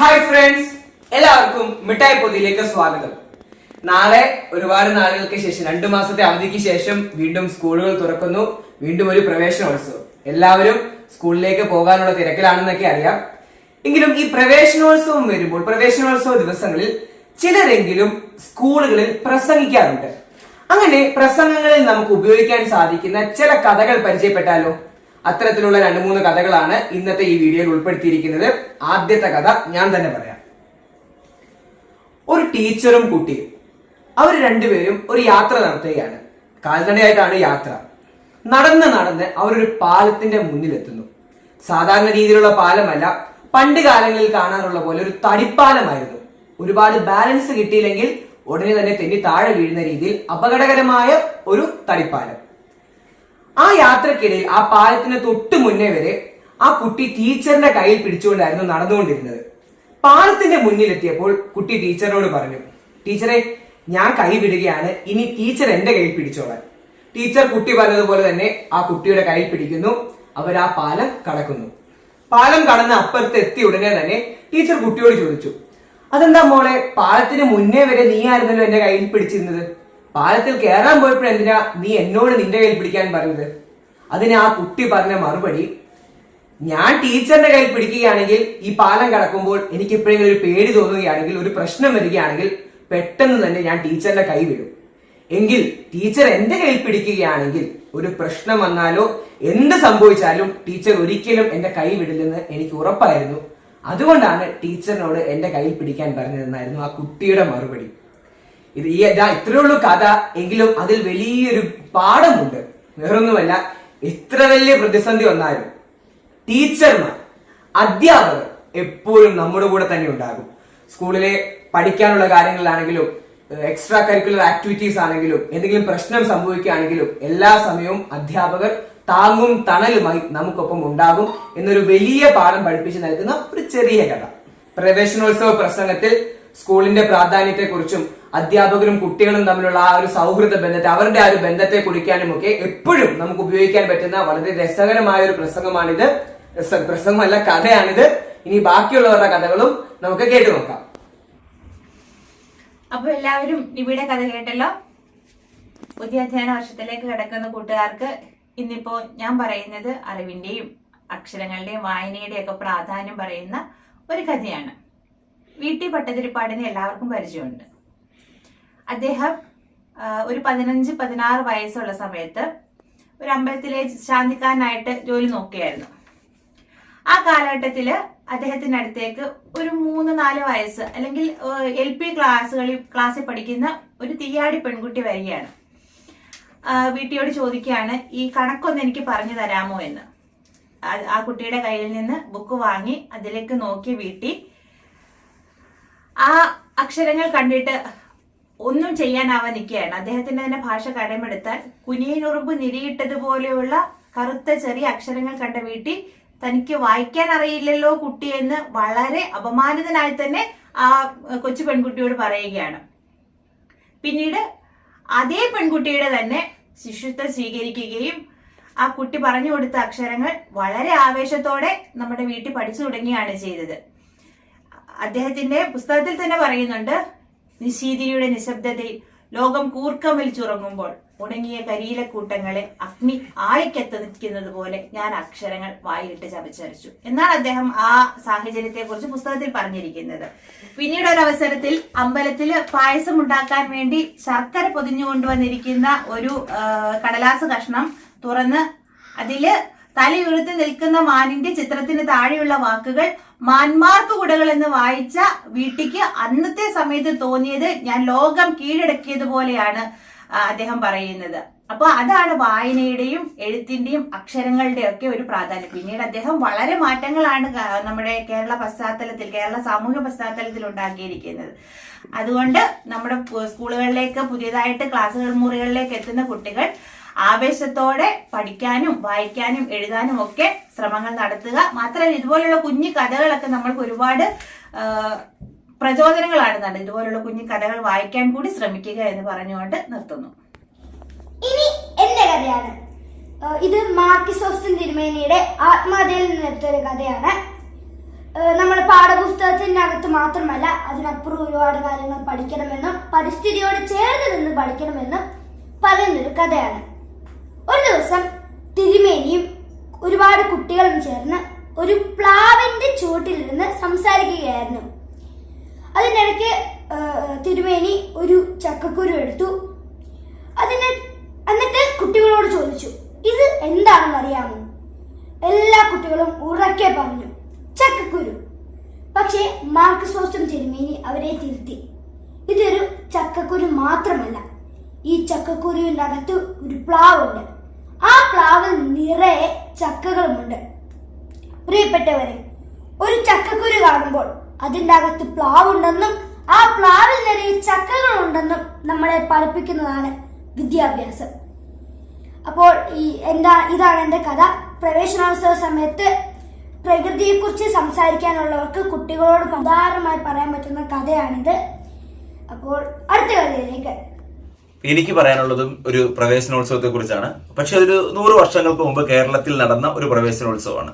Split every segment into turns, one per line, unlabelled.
Hi friends എല്ലാവർക്കും മിഠായി പൊതിയിലേക്ക് സ്വാഗതം. നാളെ ഒരുപാട് നാളുകൾക്ക് ശേഷം രണ്ടു മാസത്തെ അവധിക്ക് ശേഷം വീണ്ടും സ്കൂളുകൾ തുറക്കുന്നു വീണ്ടും ഒരു പ്രവേശനോത്സവം. എല്ലാവരും സ്കൂളിലേക്ക് പോകാനുള്ള തിരക്കിലാണെന്നൊക്കെ അറിയാം. എങ്കിലും ഈ പ്രവേശനോത്സവം വരുമ്പോൾ പ്രവേശനോത്സവ ദിവസങ്ങളിൽ ചിലരെങ്കിലും സ്കൂളുകളിൽ പ്രസംഗിക്കാറുണ്ട്. അങ്ങനെ പ്രസംഗങ്ങളിൽ നമുക്ക് ഉപയോഗിക്കാൻ സാധിക്കുന്ന ചില കഥകൾ പരിചയപ്പെട്ടാലോ? അത്തരത്തിലുള്ള രണ്ട് മൂന്ന് കഥകളാണ് ഇന്നത്തെ ഈ വീഡിയോയിൽ ഉൾപ്പെടുത്തിയിരിക്കുന്നത്. ആദ്യത്തെ കഥ ഞാൻ തന്നെ പറയാം. ഒരു ടീച്ചറും കുട്ടിയും അവർ രണ്ടുപേരും ഒരു യാത്ര നടത്തുകയാണ്. കാൽനടയായിട്ടാണ് യാത്ര. നടന്ന് നടന്ന് അവരൊരു പാലത്തിന്റെ മുന്നിലെത്തുന്നു. സാധാരണ രീതിയിലുള്ള പാലമല്ല പണ്ട് കാലങ്ങളിൽ കാണാറുള്ള പോലെ ഒരു തടിപ്പാലമായിരുന്നു. ഒരുപാട് ബാലൻസ് കിട്ടിയില്ലെങ്കിൽ ഉടനെ തന്നെ തെന്നി താഴെ വീഴുന്ന രീതിയിൽ അപകടകരമായ ഒരു തടിപ്പാലം. ആ യാത്രക്കിടയിൽ ആ പാലത്തിന് തൊട്ട് മുന്നേ വരെ ആ കുട്ടി ടീച്ചറിന്റെ കയ്യിൽ പിടിച്ചുകൊണ്ടായിരുന്നു നടന്നുകൊണ്ടിരുന്നത്. പാലത്തിന്റെ മുന്നിലെത്തിയപ്പോൾ കുട്ടി ടീച്ചറിനോട് പറഞ്ഞു ടീച്ചറെ ഞാൻ കൈ വിടുകയാണ്. ഇനി ടീച്ചർ എന്റെ കയ്യിൽ പിടിച്ചോളാൻ. ടീച്ചർ കുട്ടി പറഞ്ഞതുപോലെ തന്നെ ആ കുട്ടിയുടെ കയ്യിൽ പിടിക്കുന്നു അവർ ആ പാലം കടക്കുന്നു. പാലം കടന്ന് അപ്പുറത്ത് എത്തിയ ഉടനെ തന്നെ ടീച്ചർ കുട്ടിയോട് ചോദിച്ചു അതെന്താ മോളെ പാലത്തിന് മുന്നേ വരെ നീ ആയിരുന്നല്ലോ എന്റെ കയ്യിൽ പിടിച്ചിരുന്നത്? പാലത്തിൽ കയറാൻ പോയപ്പോൾ എന്തിനാ നീ എന്നോട് നിന്റെ കയ്യിൽ പിടിക്കാൻ പറഞ്ഞത്? അതിന് ആ കുട്ടി പറഞ്ഞ മറുപടി ഞാൻ ടീച്ചറിന്റെ കയ്യിൽ പിടിക്കുകയാണെങ്കിൽ ഈ പാലം കടക്കുമ്പോൾ എനിക്ക് എപ്പോഴെങ്കിലും ഒരു പേടി തോന്നുകയാണെങ്കിൽ ഒരു പ്രശ്നം വരികയാണെങ്കിൽ പെട്ടെന്ന് തന്നെ ഞാൻ ടീച്ചറിന്റെ കൈ വിടും. എങ്കിൽ ടീച്ചർ എന്റെ കയ്യിൽ പിടിക്കുകയാണെങ്കിൽ ഒരു പ്രശ്നം വന്നാലോ എന്ത് സംഭവിച്ചാലും ടീച്ചർ ഒരിക്കലും എന്റെ കൈ വിടില്ലെന്ന് എനിക്ക് ഉറപ്പായിരുന്നു. അതുകൊണ്ടാണ് ടീച്ചറിനോട് എന്റെ കയ്യിൽ പിടിക്കാൻ പറഞ്ഞതെന്നായിരുന്നു ആ കുട്ടിയുടെ മറുപടി. ഇത് ഈ ഇതാ ഇത്രയേ ഉള്ളൂ കഥ. എങ്കിലും അതിൽ വലിയൊരു പാഠമുണ്ട്. വേറൊന്നുമല്ല ഇത്ര വലിയ പ്രതിസന്ധി വന്നാലും ടീച്ചർമാർ അധ്യാപകർ എപ്പോഴും നമ്മുടെ കൂടെ തന്നെ ഉണ്ടാകും. സ്കൂളിലെ പഠിക്കാനുള്ള കാര്യങ്ങളിലാണെങ്കിലും എക്സ്ട്രാ കരിക്കുലർ ആക്ടിവിറ്റീസ് ആണെങ്കിലും എന്തെങ്കിലും പ്രശ്നം സംഭവിക്കുകയാണെങ്കിലും എല്ലാ സമയവും അധ്യാപകർ താങ്ങും തണലുമായി നമുക്കൊപ്പം ഉണ്ടാകും എന്നൊരു വലിയ പാഠം പഠിപ്പിച്ച് നൽകുന്ന ഒരു ചെറിയ കഥ. പ്രവേശനോത്സവ പ്രസംഗത്തിൽ സ്കൂളിന്റെ പ്രാധാന്യത്തെക്കുറിച്ചും അധ്യാപകരും കുട്ടികളും തമ്മിലുള്ള ആ ഒരു സൗഹൃദ ബന്ധത്തെ അവരുടെ ആ ഒരു ബന്ധത്തെ കുറിക്കാനും ഒക്കെ എപ്പോഴും നമുക്ക് ഉപയോഗിക്കാൻ പറ്റുന്ന വളരെ രസകരമായ ഒരു പ്രസംഗമാണിത്. രസ- പ്രസംഗമല്ല കഥയാണിത്. ഇനി ബാക്കിയുള്ളവരുടെ കഥകളും നമുക്ക് കേട്ടു നോക്കാം.
അപ്പൊ എല്ലാവരും ഇവിടെ കഥ കേട്ടല്ലോ? പുതിയ അധ്യയന വർഷത്തിലേക്ക് കിടക്കുന്ന കൂട്ടുകാർക്ക് ഇന്നിപ്പോ ഞാൻ പറയുന്നത് അറിവിന്റെയും അക്ഷരങ്ങളുടെയും വായനയുടെയും ഒക്കെ പ്രാധാന്യം പറയുന്ന ഒരു കഥയാണ്. വീട്ടിൽ പട്ടതിരിപ്പാടിന് എല്ലാവർക്കും പരിചയമുണ്ട്. അദ്ദേഹം ഒരു പതിനഞ്ച് പതിനാറ് വയസ്സുള്ള സമയത്ത് ഒരു അമ്പലത്തിലെ ശാന്തിക്കാരനായിട്ട് ജോലി നോക്കുകയായിരുന്നു ആ കാലഘട്ടത്തിൽ അദ്ദേഹത്തിന്റെ അടുത്തേക്ക് ഒരു മൂന്ന് നാല് വയസ്സ് അല്ലെങ്കിൽ എൽ പി ക്ലാസ്സുകളിൽ ക്ലാസ്സിൽ പഠിക്കുന്ന ഒരു തീയാടി പെൺകുട്ടി വരികയാണ്. വീട്ടിയോട് ചോദിക്കുകയാണ് ഈ കണക്കൊന്ന് എനിക്ക് പറഞ്ഞു തരാമോ എന്ന്? ആ കുട്ടിയുടെ കയ്യിൽ നിന്ന് ബുക്ക് വാങ്ങി അതിലേക്ക് നോക്കി വീട്ടി. ആ അക്ഷരങ്ങൾ കണ്ടിട്ട് ഒന്നും ചെയ്യാനാവാൻ നിൽക്കുകയാണ് അദ്ദേഹത്തിന്റെ തന്നെ ഭാഷ കടമെടുത്താൽ കുനിയനുറുമ്പ് നിരിയിട്ടതുപോലെയുള്ള കറുത്ത ചെറിയ അക്ഷരങ്ങൾ കണ്ട വീട്ടിൽ തനിക്ക് വായിക്കാൻ അറിയില്ലല്ലോ കുട്ടി എന്ന് വളരെ അപമാനിതനായി തന്നെ ആ കൊച്ചു പെൺകുട്ടിയോട് പറയുകയാണ്. പിന്നീട് അതേ പെൺകുട്ടിയുടെ തന്നെ ശിശുത്വം സ്വീകരിക്കുകയും ആ കുട്ടി പറഞ്ഞു കൊടുത്ത അക്ഷരങ്ങൾ വളരെ ആവേശത്തോടെ നമ്മുടെ വീട്ടിൽ പഠിച്ചു തുടങ്ങിയാണ് ചെയ്തത്. അദ്ദേഹത്തിന്റെ പുസ്തകത്തിൽ തന്നെ പറയുന്നുണ്ട് നിശീതിയുടെ നിശബ്ദതയിൽ ലോകം കൂർക്കം വലിച്ചുറങ്ങുമ്പോൾ ഉണങ്ങിയ കരിയിലക്കൂട്ടങ്ങളെ അഗ്നി ആളിക്കത്ത് നിൽക്കുന്നത് പോലെ ഞാൻ അക്ഷരങ്ങൾ വായിലിട്ട് ചവച്ചരച്ചു. എന്നാണ് അദ്ദേഹം ആ സാഹചര്യത്തെ കുറിച്ച് പുസ്തകത്തിൽ പറഞ്ഞിരിക്കുന്നത്. പിന്നീട് ഒരു അവസരത്തിൽ അമ്പലത്തിൽ പായസം ഉണ്ടാക്കാൻ വേണ്ടി ശർക്കര പൊതിഞ്ഞു കൊണ്ടുവന്നിരിക്കുന്ന ഒരു കടലാസ് കഷ്ണം തുറന്ന് അതിൽ തലയുരുത്തി നിൽക്കുന്ന മാനിന്റെ ചിത്രത്തിന് താഴെയുള്ള വാക്കുകൾ മാൻമാർക്ക് കുടകൾ എന്ന് വായിച്ച വീട്ടിക്ക് അന്നത്തെ സമയത്ത് തോന്നിയത് ഞാൻ ലോകം കീഴടക്കിയതുപോലെയാണ് അദ്ദേഹം പറയുന്നത്. അപ്പൊ അതാണ് വായനയുടെയും എഴുത്തിന്റെയും അക്ഷരങ്ങളുടെ ഒക്കെ ഒരു പ്രാധാന്യം. പിന്നീട് അദ്ദേഹം വളരെ മാറ്റങ്ങളാണ് നമ്മുടെ കേരള പശ്ചാത്തലത്തിൽ കേരള സാമൂഹ്യ പശ്ചാത്തലത്തിൽ ഉണ്ടാക്കിയിരിക്കുന്നത്. അതുകൊണ്ട് നമ്മുടെ സ്കൂളുകളിലേക്ക് പുതിയതായിട്ട് ക്ലാസ്സുകൾ മുറികളിലേക്ക് എത്തുന്ന കുട്ടികൾ ആവേശത്തോടെ പഠിക്കാനും വായിക്കാനും എഴുതാനും ഒക്കെ ശ്രമങ്ങൾ നടത്തുക. മാത്രമല്ല ഇതുപോലുള്ള കുഞ്ഞു കഥകളൊക്കെ നമ്മൾക്ക് ഒരുപാട് പ്രചോദനങ്ങളാണ് നടന്നത് ഇതുപോലുള്ള കുഞ്ഞു കഥകൾ വായിക്കാൻ കൂടി ശ്രമിക്കുക എന്ന് പറഞ്ഞുകൊണ്ട് നിർത്തുന്നു.
ഇനി എന്റെ കഥയാണ്. ഇത് മാർക്കിസ് ഓസ്റ്റിൻ തിരുമേനിയുടെ ആത്മഹത്യയിൽ നിന്നെടുത്തൊരു കഥയാണ്. നമ്മൾ പാഠപുസ്തകത്തിനകത്ത് പാഠപുസ്തക പുസ്തകത്തിനകത്ത് മാത്രമല്ല അതിനപ്പുറം ഒരുപാട് കാര്യങ്ങൾ പഠിക്കണമെന്നും പരിസ്ഥിതിയോട് ചേർന്ന് നിന്ന് പഠിക്കണമെന്നും പറയുന്നൊരു കഥയാണ്. ഒരു ദിവസം തിരുമേനിയും ഒരുപാട് കുട്ടികളും ചേർന്ന് ഒരു പ്ലാവിന്റെ ചുവട്ടിലിരുന്ന് സംസാരിക്കുകയായിരുന്നു. അതിനിടയ്ക്ക് തിരുമേനി ഒരു ചക്കക്കുരു എടുത്തു. അതിന് എന്നിട്ട് കുട്ടികളോട് ചോദിച്ചു ഇത് എന്താണെന്ന് അറിയാമോ? എല്ലാ കുട്ടികളും ഉറക്കെ പറഞ്ഞു ചക്കക്കുരു. പക്ഷേ മാർക്ക് സോസ്റ്റും തിരുമേനി അവരെ തിരുത്തി. ഇതൊരു ചക്കക്കുരു മാത്രമല്ല ഈ ചക്കക്കുരുവിന്റെ അകത്ത് ഒരു പ്ലാവുണ്ട്. ആ പ്ലാവിൽ നിറയെ ചക്കകളുമുണ്ട്. പ്രിയപ്പെട്ടവരെ ഒരു ചക്കക്കുരു കാണുമ്പോൾ അതിന്റെ അകത്ത് പ്ലാവുണ്ടെന്നും ആ പ്ലാവിൽ നിറയെ ചക്കകളുണ്ടെന്നും നമ്മളെ പഠിപ്പിക്കുന്നതാണ് വിദ്യാഭ്യാസം. അപ്പോൾ ഈ എന്താ ഇതാണ് എന്റെ കഥ. പ്രവേശനോത്സവ സമയത്ത് പ്രകൃതിയെക്കുറിച്ച് സംസാരിക്കാനുള്ളവർക്ക് കുട്ടികളോട് ഉദാഹരണമായി പറയാൻ പറ്റുന്ന കഥയാണിത്. അപ്പോൾ അടുത്ത കഥയിലേക്ക്.
എനിക്ക് പറയാനുള്ളതും ഒരു പ്രവേശനോത്സവത്തെ കുറിച്ചാണ് പക്ഷെ അതൊരു നൂറ് വർഷങ്ങൾക്ക് മുമ്പ് കേരളത്തിൽ നടന്ന ഒരു പ്രവേശനോത്സവമാണ്.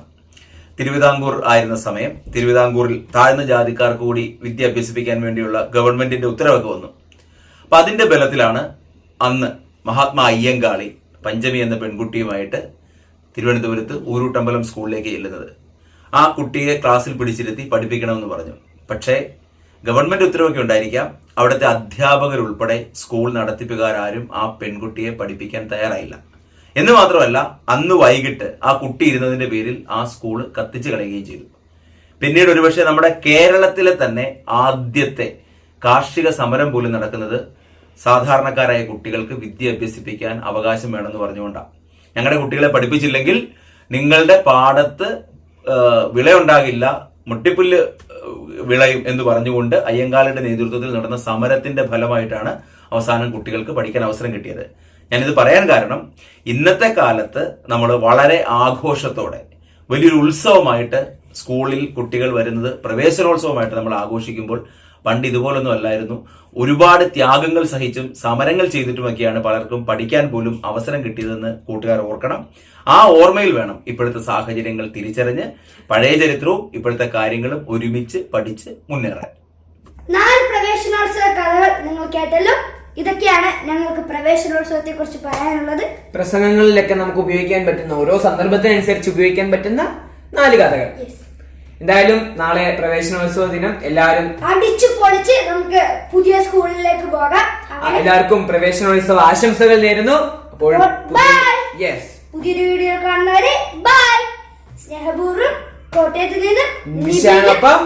തിരുവിതാംകൂർ ആയിരുന്ന സമയം തിരുവിതാംകൂറിൽ താഴ്ന്ന ജാതിക്കാർക്ക് കൂടി വിദ്യ അഭ്യസിപ്പിക്കാൻ വേണ്ടിയുള്ള ഗവൺമെന്റിന്റെ ഉത്തരവൊക്കെ വന്നു. അപ്പൊ അതിന്റെ ബലത്തിലാണ് അന്ന് മഹാത്മാ അയ്യങ്കാളി പഞ്ചമി എന്ന പെൺകുട്ടിയുമായിട്ട് തിരുവനന്തപുരത്ത് ഊരൂട്ടമ്പലം സ്കൂളിലേക്ക് ചെല്ലുന്നത്. ആ കുട്ടിയെ ക്ലാസ്സിൽ പിടിച്ചിരുത്തി പഠിപ്പിക്കണമെന്ന് പറഞ്ഞു. പക്ഷേ ഗവൺമെന്റ് ഉത്തരവൊക്കെ ഉണ്ടായിരിക്കാം. അവിടുത്തെ അധ്യാപകർ ഉൾപ്പെടെ സ്കൂൾ നടത്തിപ്പുകാരും ആ പെൺകുട്ടിയെ പഠിപ്പിക്കാൻ തയ്യാറായില്ല. എന്ന് മാത്രമല്ല അന്ന് വൈകിട്ട് ആ കുട്ടി ഇരുന്നതിന്റെ പേരിൽ ആ സ്കൂൾ കത്തിച്ചു കളയുകയും ചെയ്തു. പിന്നീട് ഒരുപക്ഷെ നമ്മുടെ കേരളത്തിലെ തന്നെ ആദ്യത്തെ കാർഷിക സമരം പോലും നടക്കുന്നത് സാധാരണക്കാരായ കുട്ടികൾക്ക് വിദ്യ അഭ്യസിപ്പിക്കാൻ അവകാശം വേണമെന്ന് പറഞ്ഞുകൊണ്ടാണ് ഞങ്ങളുടെ കുട്ടികളെ പഠിപ്പിച്ചില്ലെങ്കിൽ നിങ്ങളുടെ പാടത്ത് വിളയുണ്ടാകില്ല മുട്ടിപ്പുല്ല് വിളയും എന്ന് പറഞ്ഞുകൊണ്ട് അയ്യങ്കാളിയുടെ നേതൃത്വത്തിൽ നടന്ന സമരത്തിന്റെ ഫലമായിട്ടാണ് അവസാനം കുട്ടികൾക്ക് പഠിക്കാൻ അവസരം കിട്ടിയത്. ഞാനിത് പറയാൻ കാരണം ഇന്നത്തെ കാലത്ത് നമ്മൾ വളരെ ആഘോഷത്തോടെ വലിയൊരു ഉത്സവമായിട്ട് സ്കൂളിൽ കുട്ടികൾ വരുന്നത് പ്രവേശനോത്സവമായിട്ട് നമ്മൾ ആഘോഷിക്കുമ്പോൾ പണ്ട് ഇതുപോലൊന്നും അല്ലായിരുന്നു. ഒരുപാട് ത്യാഗങ്ങൾ സഹിച്ചും സമരങ്ങൾ ചെയ്തിട്ടുമൊക്കെയാണ് പലർക്കും പഠിക്കാൻ പോലും അവസരം കിട്ടിയതെന്ന് കൂട്ടുകാർ ഓർക്കണം. ആ ഓർമ്മയിൽ വേണം ഇപ്പോഴത്തെ സാഹചര്യങ്ങൾ തിരിച്ചറിഞ്ഞ് പഴയ ചരിത്രവും ഇപ്പോഴത്തെ കാര്യങ്ങളും ഒരുമിച്ച് പഠിച്ച് മുന്നേറാൻ.
നാല് പ്രവേശനോത്സവ കഥകൾ നിങ്ങൾ കേട്ടല്ലോ. ഇതൊക്കെയാണ് ഞങ്ങൾക്ക് പ്രവേശനോത്സവത്തെ കുറിച്ച് പറയാനുള്ളത്.
പ്രസംഗങ്ങളിലൊക്കെ നമുക്ക് ഉപയോഗിക്കാൻ പറ്റുന്ന ഓരോ സന്ദർഭത്തിനനുസരിച്ച് ഉപയോഗിക്കാൻ പറ്റുന്ന നാല് കഥകൾ. എന്തായാലും നാളെ പ്രവേശനോത്സവ ദിനം. എല്ലാവരും
അടിച്ചു പൊളിച്ച് നമുക്ക് പുതിയ സ്കൂളിലേക്ക് പോകാം.
എല്ലാവർക്കും പ്രവേശനോത്സവ ആശംസകൾ നേരുന്നു. അപ്പോൾ യെസ്
പുതിയൊരു വീഡിയോ കാണുന്നവരെ ബൈ സ്നേഹപൂർവം കോട്ടയത്ത് നിന്ന്
നിശാനൊപ്പം